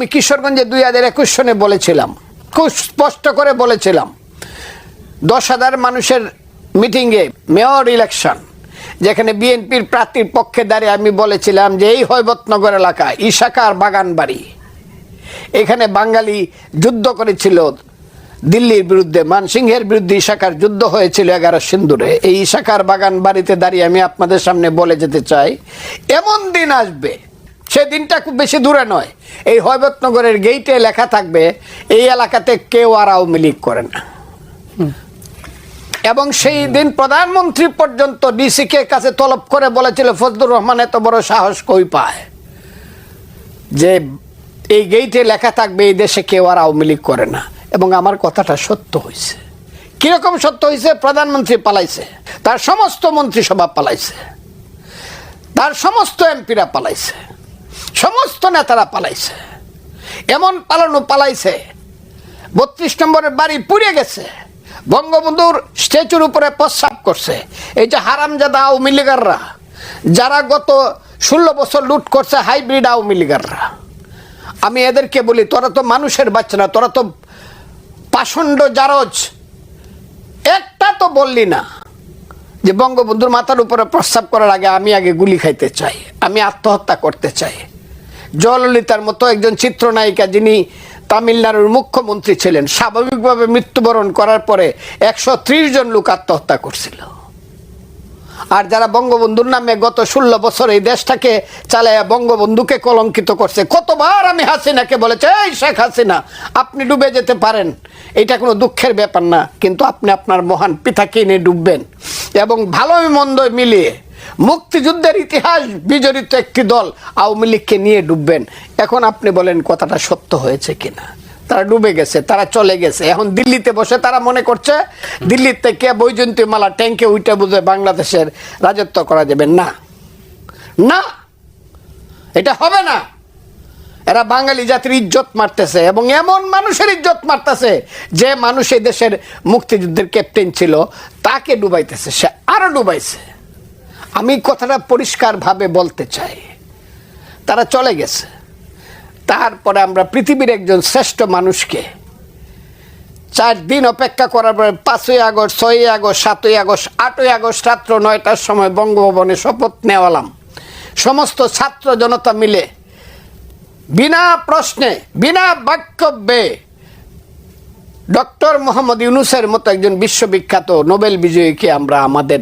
আমি কিশোরগঞ্জে দুই হাজার একুশ সনে বলেছিলাম, খুব স্পষ্ট করে বলেছিলাম, দশ হাজার মানুষের মিটিংয়ে মেয়র ইলেকশন যেখানে বিএনপির প্রার্থীর পক্ষে দাঁড়িয়ে আমি বলেছিলাম যে এই হৈবতনগর এলাকা ইশাকার বাগান বাড়ি এখানে বাঙালি যুদ্ধ করেছিল দিল্লির বিরুদ্ধে, মানসিংহের বিরুদ্ধে ইশাকার যুদ্ধ হয়েছিল এগারো সিন্দুরে, এই ইশাকার বাগান বাড়িতে দাঁড়িয়ে আমি আপনাদের সামনে বলে যেতে চাই, এমন দিন আসবে সে দিনটা খুব বেশি দূরে নয়। এই হয়বতনগরের গেইটে লেখা থাকবে, এই এলাকাতে কেউ আর আওয়ামী লীগ করে না। এবং সেই দিন প্রধানমন্ত্রী পর্যন্ত ডিসি কে কাছে তলব করে বলেছিল, ফজলুর রহমান এত বড় সাহস কই পায়? যে এই গেইটে লেখা থাকবে, এই দেশে কেউ আর আওয়ামী লীগ করে না। এবং আমার কথাটা সত্য হয়েছে কীরকম সত্য হয়েছে প্রধানমন্ত্রী পালাইছে, তার সমস্ত মন্ত্রিসভা পালাইছে, তার সমস্ত এমপিরা পালাইছে। সমস্ত নেতারা পালাইছে। এমন পালানো পালাইছে, বত্রিশ নম্বরের বাড়ি পুড়ে গেছে, বঙ্গবন্ধুর স্ট্যাচুর উপরে প্রস্রাব করছে। এই যে হারামজাদা আওয়ামী লীগাররা, যারা গত ষোলো বছর লুট করছে হাইব্রিড আওয়ামী লীগাররা। আমি এদেরকে বলি, তোরা তো মানুষের বাচ্চা না, তোরা তো পাষণ্ড জারজ। একটা তো বললি না। যে বঙ্গবন্ধুর মাথার উপরে প্রস্তাব করার আগে আমি আগে গুলি খাইতে চাই, আমি আত্মহত্যা করতে চাই। জয়ললিতার মতো একজন চিত্রনায়িকা যিনি তামিলনাড়ুর মুখ্যমন্ত্রী ছিলেন, স্বাভাবিকভাবে মৃত্যুবরণ করার পরে একশো ত্রিশ জন লোক আত্মহত্যা করছিল। আর যারা বঙ্গবন্ধুর নামে গত ষোলো বছর এই দেশটাকে চালাইয়া বঙ্গবন্ধুকে কলঙ্কিত করছে, কতবার আমি হাসিনাকে বলেছে, এই শেখ হাসিনা, আপনি ডুবে যেতে পারেন। এটা কোনো দুঃখের ব্যাপার না, কিন্তু আপনি আপনার মহান পিতাকে নিয়ে ডুববেন। এবং ভালো মন্দ মিলিয়ে মুক্তিযুদ্ধের ইতিহাস বিজড়িত একটি দল আওয়ামী লীগকে নিয়ে ডুববেন। এখন আপনি বলেন কথাটা সত্য হয়েছে কিনা? তারা ডুবে গেছে, তারা চলে গেছে। এখন দিল্লিতে বসে তারা মনে করছে, দিল্লির থেকে বৈজন্তী মালা ট্যাঙ্কে উইটা বুঝে বাংলাদেশের রাজত্ব করা যাবে। না। না। এটা হবে না। এরা বাঙালি জাতির ইজ্জত মারতেছে এবং এমন মানুষের ইজ্জত মারতেছে যে মানুষ এই দেশের মুক্তিযুদ্ধের ক্যাপ্টেন ছিল, তাকে ডুবাইতেছে, সে আরও ডুবাইছে। আমি কথাটা পরিষ্কারভাবে বলতে চাই। তারা চলে গেছে। তারপরে আমরা পৃথিবীর একজন শ্রেষ্ঠ মানুষকে চার দিন অপেক্ষা করার পরে পাঁচই আগস্ট, ছয়ই আগস্ট, সাতই আগস্ট, আটই আগস্ট রাত্র নয়টার সময় বঙ্গভবনে শপথ নেওয়ালাম। সমস্ত ছাত্র জনতা মিলে বিনা প্রশ্নে বিনা বাক্যব্যে ডক্টর মোহাম্মদ ইউনুসের মতো একজন বিশ্ববিখ্যাত নোবেল বিজয়ীকে আমরা আমাদের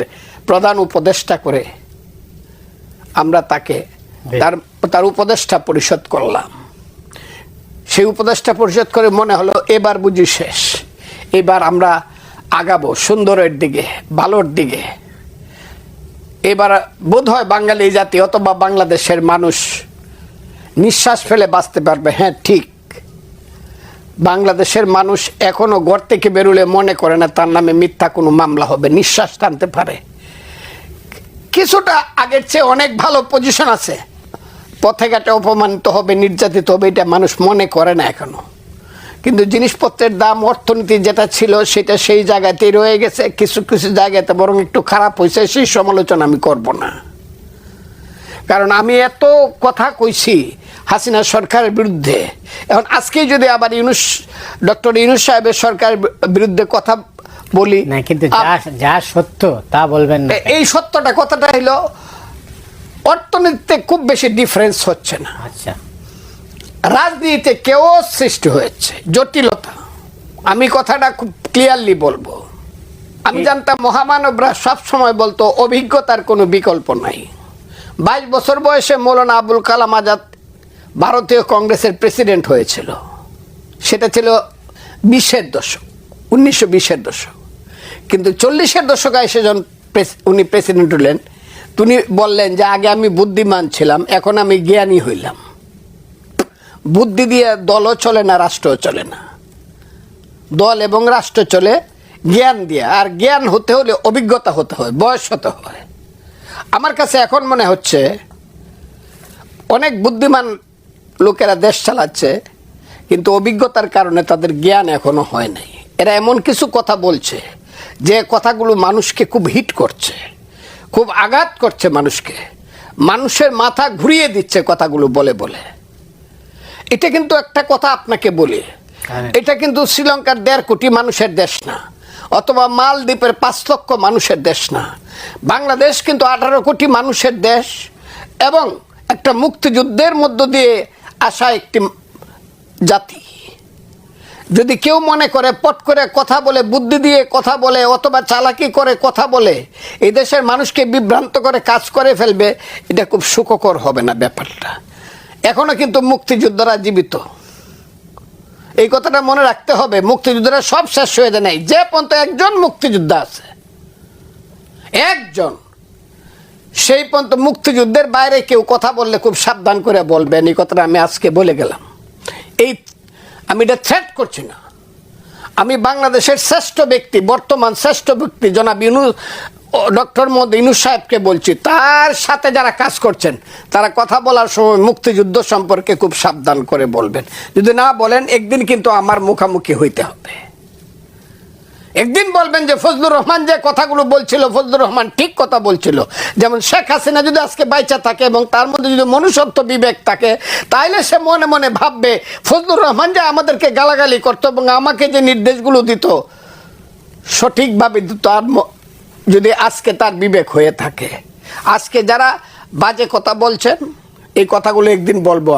প্রধান উপদেষ্টা করে আমরা তাকে তার তার উপদেষ্টা পরিষদ করলাম। সেই উপদেষ্টা পরিষদ করে মনে হলো এবার বুঝি শেষ। এবার আমরা আগাবো সুন্দরের দিকে ভালোর দিকে। এবার বোধ হয় বাঙালি জাতি অথবা বাংলাদেশের মানুষ নিঃশ্বাস ফেলে বাঁচতে পারবে। হ্যাঁ ঠিক। বাংলাদেশের মানুষ এখনও ঘর থেকে বেরোলে মনে করে না তার নামে মিথ্যা কোনো মামলা হবে। নিঃশ্বাস টানতে পারে। কিছুটা আগের চেয়ে অনেক ভালো পজিশন আছে। পথে ঘাটে অপমানিত হবে, নির্যাতিত হবে, এটা মানুষ মনে করে না এখনও। কিন্তু জিনিসপত্রের দাম, অর্থনীতি যেটা ছিল সেটা সেই জায়গাতেই রয়ে গেছে। কিছু কিছু জায়গাতে বরং একটু খারাপ হয়েছে, সেই সমালোচনা আমি করব না। কারণ আমি এত কথা কইছি হাসিনা সরকারের বিরুদ্ধে। এখন আজকেই যদি আবার ইউনুস ডক্টর ইউনুস সাহেবের সরকারের বিরুদ্ধে কথা বলি না কিন্তু যা যা সত্য তা বলবেন না। এই সত্যটা কথাটা হইল অর্থনীতিতে খুব বেশি ডিফারেন্স হচ্ছে না। আচ্ছা। রাজনীতিতে কেউ সৃষ্টি হয়েছে জটিলতা। আমি কথাটা খুব ক্লিয়ারলি বলব। আমি জানতাম মহামানবরা সব সময় বলতো অভিজ্ঞতার কোনো বিকল্প নাই। বাইশ বছর বয়সে মৌলানা আবুল কালাম আজাদ ভারতীয় কংগ্রেসের প্রেসিডেন্ট হয়েছিল। সেটা ছিল বিশের দশক, উনিশশো বিশের দশক। কিন্তু চল্লিশের দশকে এসে যখন উনি প্রেসিডেন্ট হলেন তিনি বললেন যে, আগে আমি বুদ্ধিমান ছিলাম, এখন আমি জ্ঞানী হইলাম। বুদ্ধি দিয়ে দলও চলে না, রাষ্ট্রও চলে না। দল এবং রাষ্ট্র চলে জ্ঞান দিয়ে, আর জ্ঞান হতে হলে অভিজ্ঞতা হতে হয়, বয়স হতে হয়। আমার কাছে এখন মনে হচ্ছে অনেক বুদ্ধিমান লোকেরা দেশ চালাচ্ছে, কিন্তু অভিজ্ঞতার কারণে তাদের জ্ঞান এখনও হয় নাই এরা এমন কিছু কথা বলছে যে কথাগুলো মানুষকে খুব হিট করছে, খুব আঘাত করছে মানুষকে মানুষের মাথা ঘুরিয়ে দিচ্ছে কথাগুলো বলে বলে এটা কিন্তু একটা কথা আপনাকে বলি। এটা কিন্তু শ্রীলঙ্কার দেড় কোটি মানুষের দেশ না, অথবা মালদ্বীপের পাঁচ লক্ষ মানুষের দেশ না। বাংলাদেশ কিন্তু আঠারো কোটি মানুষের দেশ এবং একটা মুক্তিযুদ্ধের মধ্য দিয়ে আসা একটি জাতি। যদি কেউ মনে করে পট করে কথা বলে, বুদ্ধি দিয়ে কথা বলে, অথবা চালাকি করে কথা বলে, এই দেশের মানুষকে বিভ্রান্ত করে, কাজ করে ফেলবে, এটা খুব সুখকর হবে না ব্যাপারটা। এখনও কিন্তু মুক্তিযোদ্ধারা জীবিত। এই কথাটা মনে রাখতে হবে মুক্তিযোদ্ধারা সব শেষ হয়ে যায় নাই। যে পর্যন্ত একজন মুক্তিযোদ্ধা আছে, একজন, সেই পর্যন্ত মুক্তিযুদ্ধের বাইরে কেউ কথা বললে খুব সাবধান করে বলবেন, এই কথাটা আমি আজকে বলে গেলাম। এই, আমি এটা থ্রেট করছি না। আমি বাংলাদেশের শ্রেষ্ঠ ব্যক্তি, বর্তমান শ্রেষ্ঠ ব্যক্তি, জনাব ইনু ডক্টর মোহাম্মদ ইনুস সাহেবকে বলছি, তার সাথে যারা কাজ করছেন, তারা কথা বলার সময় মুক্তিযুদ্ধ সম্পর্কে খুব সাবধান করে বলবেন। যদি না বলেন, একদিন কিন্তু আমার মুখামুখি হইতে হবে। একদিন বলবেন যে, ফজলুর রহমান যে কথাগুলো বলছিল, ফজলুর রহমান ঠিক কথা বলছিল। যেমন শেখ হাসিনা যদি আজকে বাইচা থাকে এবং তার মধ্যে যদি মনুষ্যত্ব বিবেক থাকে, তাইলে সে মনে মনে ভাববে, ফজলুর রহমান যে আমাদেরকে গালাগালি করতো এবং আমাকে যে নির্দেশগুলো দিত, সঠিকভাবে দিত আর যদি আজকে তার বিবেক হয়ে থাকে। আজকে যারা বাজে কথা বলছেন, এই কথাগুলো একদিন বলব।